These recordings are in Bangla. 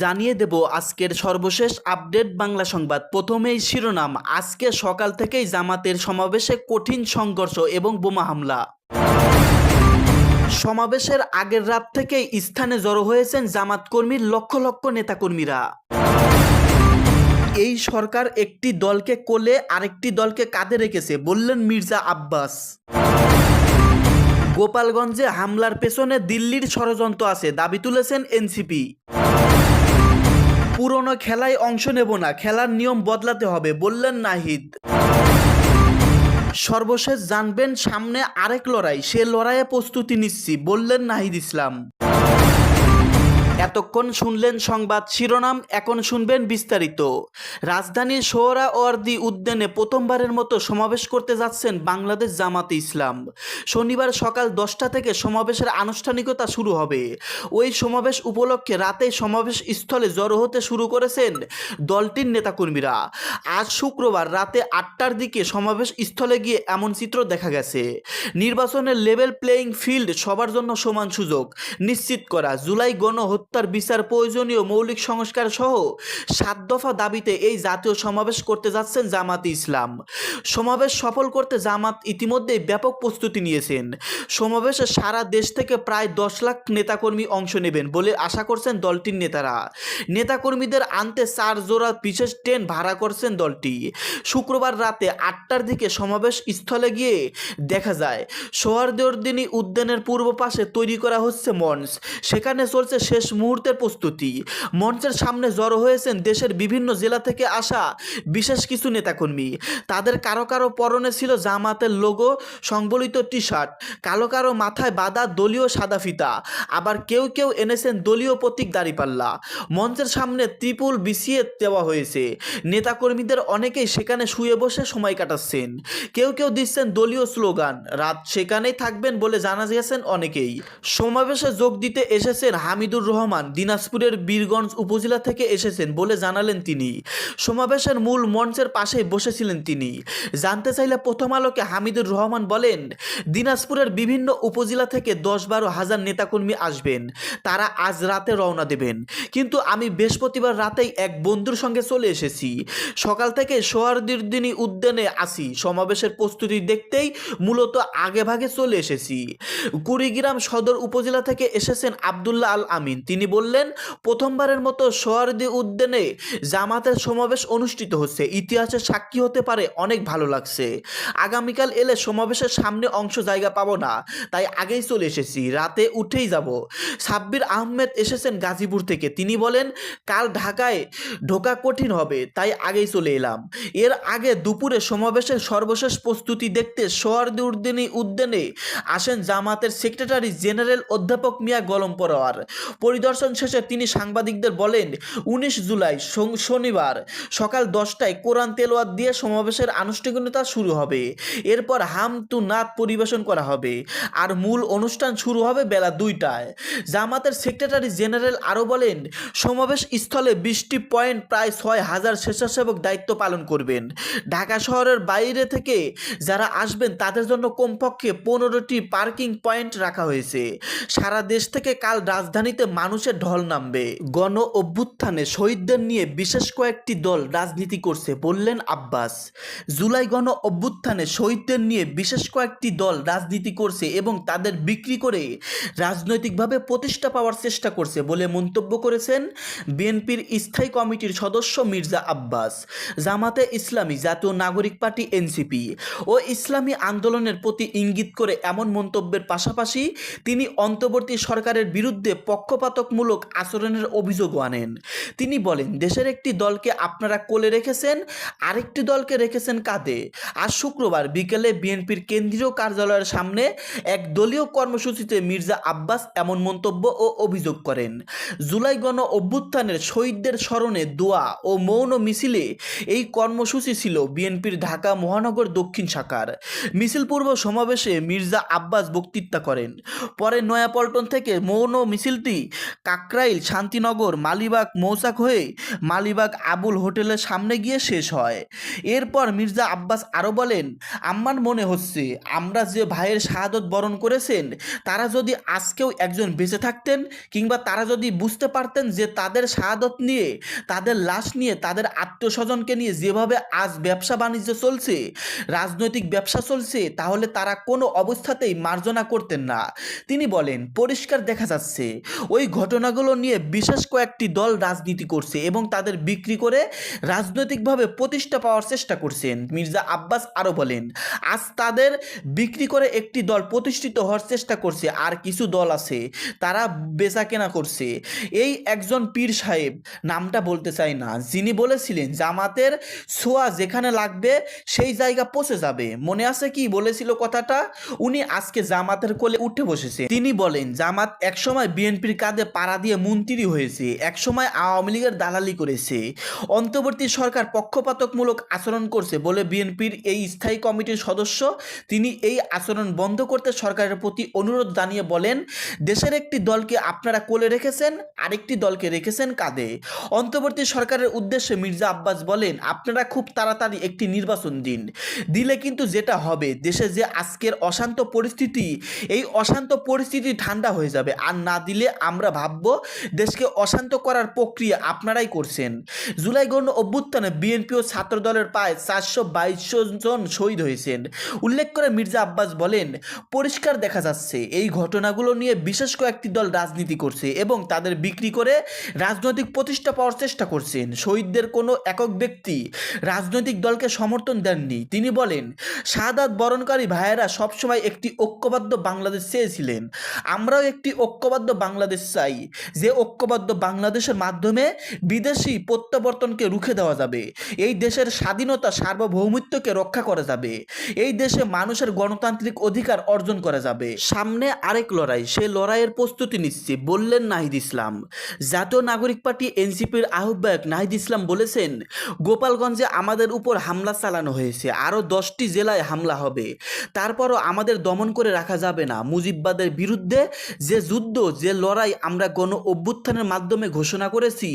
জানিয়ে দেব আজকের সর্বশেষ আপডেট বাংলা সংবাদ। প্রথমেই শিরোনাম, আজকে সকাল থেকেই জামাতের সমাবেশে কঠিন সংঘর্ষ এবং বোমা হামলা। সমাবেশের আগের রাত থেকেই স্থানে জড়ো হয়েছেন জামাত কর্মীর লক্ষ লক্ষ নেতাকর্মীরা। এই সরকার একটি দলকে কোলে, আরেকটি দলকে কাঁধে রেখেছে, বললেন মির্জা আব্বাস। গোপালগঞ্জে হামলার পেছনে দিল্লির ষড়যন্ত্র আছে, দাবি তুলেছেন এনসিপি। পুরনো খেলায় অংশ নেব না, খেলার নিয়ম বদলাতে হবে, বললেন নাহিদ। সর্বশেষ জানবেন সামনে আরেক লড়াই, সে লড়াইয়ে প্রস্তুতি নিচ্ছি, বললেন নাহিদ ইসলাম। এতক্ষণ শুনলেন সংবাদ শিরোনাম, এখন শুনবেন বিস্তারিত। রাজধানীর সোহরাওয়ার্দী উদ্যানে প্রথমবারের মতো সমাবেশ করতে যাচ্ছেন বাংলাদেশ জামাতে ইসলাম। শনিবার সকাল দশটা থেকে সমাবেশের আনুষ্ঠানিকতা শুরু হবে। ওই সমাবেশ উপলক্ষে রাতে সমাবেশ স্থলে জড়ো হতে শুরু করেছেন দলটির নেতাকর্মীরা। আজ শুক্রবার রাতে আটটার দিকে সমাবেশ স্থলে গিয়ে এমন চিত্র দেখা গেছে। নির্বাচনের লেভেল প্লেয়িং ফিল্ড সবার জন্য সমান সুযোগ। নিশ্চিত করা, জুলাই গণহত্যার বিচার প্রয়োজনীয় মৌলিক সংস্কার সহ সাত দফা দাবিতে এই জাতীয় সমাবেশ করতে যাচ্ছেন জামাত ইসলাম। সমাবেশ সফল করতে জামাত ইতিমধ্যেই ব্যাপক প্রস্তুতি নিয়েছেন। সমাবেশে সারা দেশ থেকে প্রায় দশ লাখ নেতাকর্মী অংশ নেবেন বলে আশা করছেন দলটির নেতারা। নেতাকর্মীদের আনতে চার জোড়া বিশেষ ট্রেন ভাড়া করছেন দলটি। শুক্রবার রাতে আটটার দিকে সমাবেশ স্থলে গিয়ে দেখা যায় সোহারদেওয়ার্দিনী উদ্যানের পূর্ব পাশে তৈরি করা হচ্ছে মঞ্চ। সেখানে চলছে শেষ মুহূর্তের প্রস্তুতি। মঞ্চের সামনে জড়ো হয়েছেন দেশের বিভিন্ন জেলা থেকে আসা বিশেষ কিছু নেতাকর্মী। তাদের কারও কারও পরনে ছিল জামাতের লোগো, সংবলিত টি শার্ট কালো কারও মাথায় বাঁধা দলীয় সাদা ফিতা। আবার কেউ কেউ এনেছেন দলীয় প্রতীক দাঁড়িপাল্লা। মঞ্চের সামনে ত্রিপুল বিছিয়ে দেওয়া হয়েছে। নেতাকর্মীদের অনেকেই সেখানে শুয়ে বসে সময় কাটাচ্ছেন। কেউ কেউ দিচ্ছেন দলীয় স্লোগান, রাত সেখানেই থাকবেন বলে জানা গেছেন অনেকেই। সমাবেশে যোগ দিতে এসেছেন হামিদুর রহমান দিনাজপুরের বীরগঞ্জ উপজেলা থেকে এসেছেন বলে জানালেন তিনি। সমাবেশের মূল মঞ্চের পাশেই বসেছিলেন তিনি। জানতে চাইলে প্রথম আলোকে হামিদুর রহমান বলেন, দিনাজপুরের বিভিন্ন উপজেলা থেকে দশ বারো হাজার নেতাকর্মী আসবেন। তারা আজ রাতে রওনা দেবেন। কিন্তু আমি বৃহস্পতিবার রাতেই এক বন্ধুর সঙ্গে চলে এসেছি। সকাল থেকে সোহারদিনী উদ্যানে আসি। সমাবেশের প্রস্তুতি দেখতেই মূলত আগে ভাগে চলে এসেছি। কুড়িগ্রাম সদর উপজেলা থেকে এসেছেন আবদুল্লাহ আল আমিন। তিনি বললেন, প্রথমবারের মতো সোহারদি উদ্যানে জামাতের সমাবেশ অনুষ্ঠিত হচ্ছে। ইতিহাসের সাক্ষী হতে পারে, অনেক ভালো লাগছে। আগামীকাল এলে সমাবেশের সামনে অংশ জায়গা পাবো না, তাই আগেই চলে এসেছি, রাতে উঠেই যাব। সাব্বির আহমেদ এসেছেন গাজীপুর থেকে। তিনি বলেন, কাল ঢাকায় ঢোকা কঠিন হবে, তাই আগেই চলে এলাম। এর আগে দুপুরে সমাবেশের সর্বশেষ প্রস্তুতি দেখতে সোহারদি উদ্দিনী উদ্যানে আসেন জামাতের সেক্রেটারি জেনারেল অধ্যাপক মিয়া গলম পরোয়ার। পরিদর্শন শেষে তিনি সাংবাদিকদের বলেন, উনিশ জুলাই শনিবার সকাল দশটায় কোরআন তেলোয়াত দিয়ে সমাবেশের আনুষ্ঠানিকতা শুরু হবে। এরপর হাম তু নাত পরিবেশন করা হবে। আর মূল অনুষ্ঠান শুরু হবে বেলা দুইটায়। জামাতের সেক্রেটারি জেনারেল আরও বলেন, সমাবেশ স্থলে বিশটি পয়েন্ট প্রায় ছয় হাজার স্বেচ্ছাসেবক দায়িত্ব পালন করবেন। ঢাকা শহরের বাইরে থেকে যারা আসবেন তাদের জন্য কমপক্ষে পনেরোটি পার্কিং পয়েন্ট রাখা হয়েছে। সারা দেশ থেকে কাল রাজধানীতে মানুষের ঢল নামবে। গণ অভ্যুত্থানে শহীদদের নিয়ে বিশেষ কয়েকটি দল রাজনীতি করছে, বললেন আব্বাস। জুলাই গণ অভ্যুত্থানে শহীদদের নিয়ে বিশেষ কয়েকটি দল রাজনীতি করছে এবং তাদের বিক্রি করে রাজনৈতিকভাবে প্রতিষ্ঠা পাওয়ার চেষ্টা করছে বলে মন্তব্য করেছেন বিএনপির স্থায়ী কমিটির সদস্য মির্জা আব্বাস। জামাতে ইসলামী জাতীয় নাগরিক পার্টি এনসিপি। ও ইসলামী আন্দোলনের প্রতি ইঙ্গিত করে এমন মন্তব্যের পাশাপাশি তিনি অন্তর্বর্তী সরকারের বিরুদ্ধে পক্ষপাতকমূলক আচরণের অভিযোগও আনেন। তিনি বলেন, দেশের একটি দলকে আপনারা কোলে রেখেছেন, আরেকটি দলকে রেখেছেন কাঁধে। আজ শুক্রবার বিকেলে বিএনপির কেন্দ্রীয় কার্যালয়ের সামনে এক দলীয় কর্মসূচিতে মির্জা আব্বাস এমন মন্তব্য ও অভিযোগ করেন। জুলাই গণ অভ্যুত্থানের শহীদদের স্মরণে দোয়া ও মৌন মিছিলে এই কর্মসূচি ছিল বিএনপির ঢাকা মহানগর দক্ষিণ শাখার। মিছিল পূর্ব সমাবেশে মির্জা আব্বাস বক্তৃতা করেন। পরে নয়াপল্টন থেকে মৌন মিছিলটি কাকরাইল, শান্তিনগর, মালিবাগ, মৌচাক হয়ে মালিবাগ আবুল হোটেলের সামনে গিয়ে শেষ হয়। এরপর মির্জা আব্বাস আরও বলেন, আমার মনে হচ্ছে, আমরা যে ভাইয়ের শাহাদত বরণ করেছেন, তারা যদি আজকেও একজন বেঁচে থাকতেন, কিংবা তারা যদি বুঝতে পারতেন যে তাদের শাহাদত নিয়ে, তাদের লাশ নিয়ে, তাদের আত্মীয় স্বজনকে নিয়ে যেভাবে আজ ব্যবসা বাণিজ্য চলছে, রাজনৈতিক ব্যবসা চলছে, তাহলে তারা কোনো অবস্থাতেই মার্জনা করতেন না। তিনি বলেন, পরিষ্কার দেখা যাচ্ছে, ওই ঘটনাগুলো নিয়ে বিশেষ কয়েকটি দল রাজনীতি করছে এবং তাদের বিক্রি করে রাজনৈতিকভাবে প্রতিষ্ঠা পাওয়ার চেষ্টা করছেন। মির্জা আব্বাস আরও বলেন, আজ তাদের বিক্রি করে একটি দল প্রতিষ্ঠিত হওয়ার চেষ্টা করছে, আর কিছু দল আছে তারা বেচা কেনা করছে। এই একজন পীর সাহেব, নামটা বলতে চাই না। যিনি বলেছিলেন, জামাতের ছোঁয়া যেখানে লাগবে, সেই জায়গা পচে যাবে। মনে আছে কি বলেছিল কথাটা? উনি আজকে জামাতের কোলে উঠে বসেছে তিনি বলেন, জামাত একসময় বিএনপির কাঁধে পাড়া দিয়ে মন্ত্রী হয়েছে, একসময় আওয়ামী লীগের দালালি করেছে। অন্তর্বর্তী সরকার পক্ষপাতকমূলক আচরণ করছে বলে বিএনপির এই স্থায়ী কমিটির সদস্য তিনি এই আচরণ বন্ধ করতে সরকারের প্রতি অনুরোধ জানিয়ে বলেন, দেশের একটি দলকে আপনারা কোলে রেখেছেন, আরেকটি দলকে রেখেছেন কাঁধে। অন্তর্বর্তী সরকারের উদ্দেশ্যে মির্জা আব্বাস বলেন, আপনারা খুব তাড়াতাড়ি একটি নির্বাচন দিন। দিলে কিন্তু যেটা হবে, দেশে যে আজকের অশান্ত পরিস্থিতি, এই অশান্ত পরিস্থিতি ঠান্ডা হয়ে যাবে। আর না দিলে আমরা ভাবব, দেশকে অশান্ত করার প্রক্রিয়া আপনারাই করছেন। জুলাই গণ অভ্যুত্থানে বিএনপি ও ছাত্র দলের প্রায় চারশো বাইশশো জন শহীদ হয়েছেন। উল্লেখ করে মির্জা আব্বাস বলেন, পরিষ্কার দেখা যাচ্ছে, এই ঘটনাগুলো নিয়ে বিশেষ কয়েকটি দল রাজনীতি করছে এবং তাদের বিক্রি করে রাজনৈতিক প্রতিষ্ঠা পাওয়ার চেষ্টা করছেন। শহীদদের কোনো একক ব্যক্তি রাজনৈতিক দলকে সমর্থন দেননি। তিনি বলেন শাহাদাত বরণকারী ভাইয়েরা সবসময় একটি ঐক্যবদ্ধ বাংলাদেশ চেয়েছিলেন। আমরাও একটি ঐক্যবদ্ধ বাংলাদেশ চাই। যে ঐক্যবদ্ধ বাংলাদেশের মাধ্যমে বিদেশি প্রত্যাবর্তনকে রুখে দেওয়া যাবে। এই দেশের স্বাধীনতা সার্বভৌমিত্বকে রক্ষা করা যাবে। এই দেশে মানুষের গণতান্ত্রিক অধিকার অর্জন করা যাবে। সামনে আরেক লড়াই, সে লড়াইয়ের প্রস্তুতি নিচ্ছে, বললেন নাহিদ ইসলাম। জাতীয় নাগরিক পার্টি এনসিপির আহ্বায়ক নাহিদ ইসলাম বলেছেন, গোপালগঞ্জে আমাদের উপর হামলা চালানো হয়েছে, আরও দশটি জেলায় হামলা হবে। তারপরও আমাদের দমন করে রাখা যাবে না। মুজিববাদের বিরুদ্ধে যে যুদ্ধ, যে লড়াই আমরা গণ অভ্যুত্থানের মাধ্যমে ঘোষণা করেছি।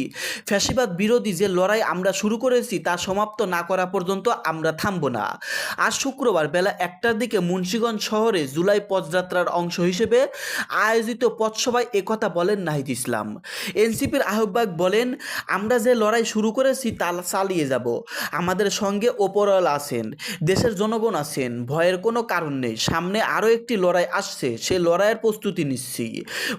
ফ্যাসিবাদ বিরোধী যে লড়াই আমরা শুরু করেছি তা সমাপ্ত না করা পর্যন্ত আমরা থামব না। আজ শুক্রবার বেলা একটার দিকে মুন্সীগঞ্জ শহরে জুলাই পদযাত্রার অংশ হিসেবে আয়োজিত পথসভায় একথা বলেন নাহিদ ইসলাম। এনসিপির আহ্বায়ক বলেন, আমরা যে লড়াই শুরু করেছি তা চালিয়ে যাব। আমাদের সঙ্গে ওপরওয়ালা আছেন, দেশের জনগণ আছেন, ভয়ের কোনো কারণ নেই। সামনে আরও একটি লড়াই আসছে, সে লড়াইয়ের প্রস্তুতি নিচ্ছি।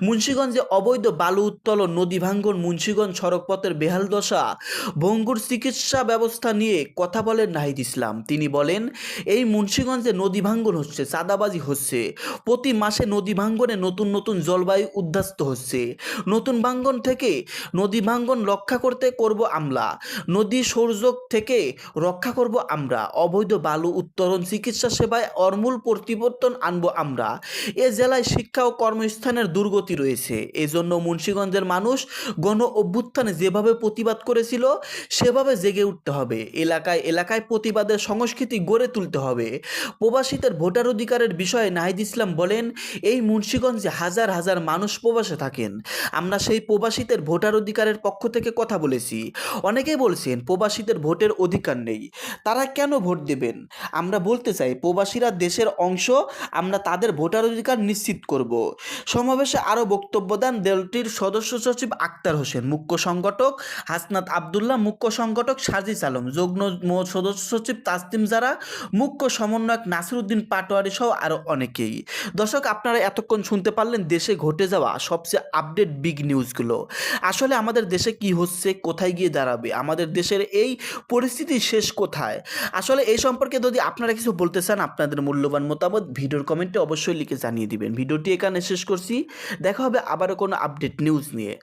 মুন্সীগঞ্জে অবৈধ বালু উত্তোলন, নদী ভাঙ্গন, মুন্সীগঞ্জ সড়কপথের বেহাল দশা, ভঙ্গুর চিকিৎসা ব্যবস্থা নিয়ে কথা বলেন নাহিদ ইসলাম। তিনি বলেন, এই মুন্সীগঞ্জে নদী ভাঙ্গন হচ্ছে, চাঁদাবাজি হচ্ছে। প্রতি মাসে নদী ভাঙ্গনে নতুন নতুন জলবায়ু উদ্ধাস্ত হচ্ছে। নতুন ভাঙ্গন থেকে নদী ভাঙ্গন রক্ষা করতে করব আমরা। নদী সৌরযোগ থেকে রক্ষা করব আমরা। অবৈধ বালু উত্তোলন, চিকিৎসা সেবায় অর্মূল পরিবর্তন আনব আমরা। এ জেলায় শিক্ষা ও কর্মস্থানের দুর্গতি রয়েছে। এজন্য মুন্সীগঞ্জের মানুষ গণ অভ্যুত্থানে যেভাবে প্রতিবাদ করেছিল, সেভাবে জেগে উঠতে হবে। এলাকায় এলাকায় প্রতিবাদের সংস্কৃতি গড়ে তুলতে হবে। প্রবাসীদের ভোটার অধিকারের বিষয়ে নাহিদ ইসলাম বলেন, এই মুন্সীগঞ্জে হাজার হাজার মানুষ প্রবাসে থাকেন। আমরা সেই প্রবাসীদের ভোটার অধিকারের পক্ষ থেকে কথা বলেছি। অনেকেই বলছেন, প্রবাসীদের ভোটের অধিকার নেই। তারা কেন ভোট দেবেন? আমরা বলতে চাই, প্রবাসীরা দেশের অংশ, আমরা তাদের ভোটার অধিকার নিশ্চিত করব। সমাবেশে আরও বক্তব্য দেন দলটির সদস্য সচিব আক্তার হোসেন, মুখ্য সংগঠক হাসনাত আবদুল্লাহ, মুখ্য সংগঠক সাজিস আলম, যুগ্ম সদস্য সচিব তাসতিম জারা, মুখ্য সমন্বয়ক নাসিরুদ্দিন পাটোয়ারি সহ আরও অনেকেই। দর্শক, আপনারা এতক্ষণ শুনতে পারলেন দেশে ঘটে যাওয়া সবচেয়ে আপডেট বিগ নিউজগুলো আসলে আমাদের দেশে কি হচ্ছে, কোথায় গিয়ে দাঁড়াবে, আমাদের দেশের এই পরিস্থিতি শেষ কোথায়? আসলে এই সম্পর্কে যদি আপনারা কিছু বলতে চান, আপনাদের মূল্যবান মতামত ভিডিওর কমেন্টে অবশ্যই লিখে জানিয়ে দিবেন। ভিডিওটি এখানে শেষ করছি। দেখা হবে আবারও কোনো আপডেট নিউজ নিয়ে।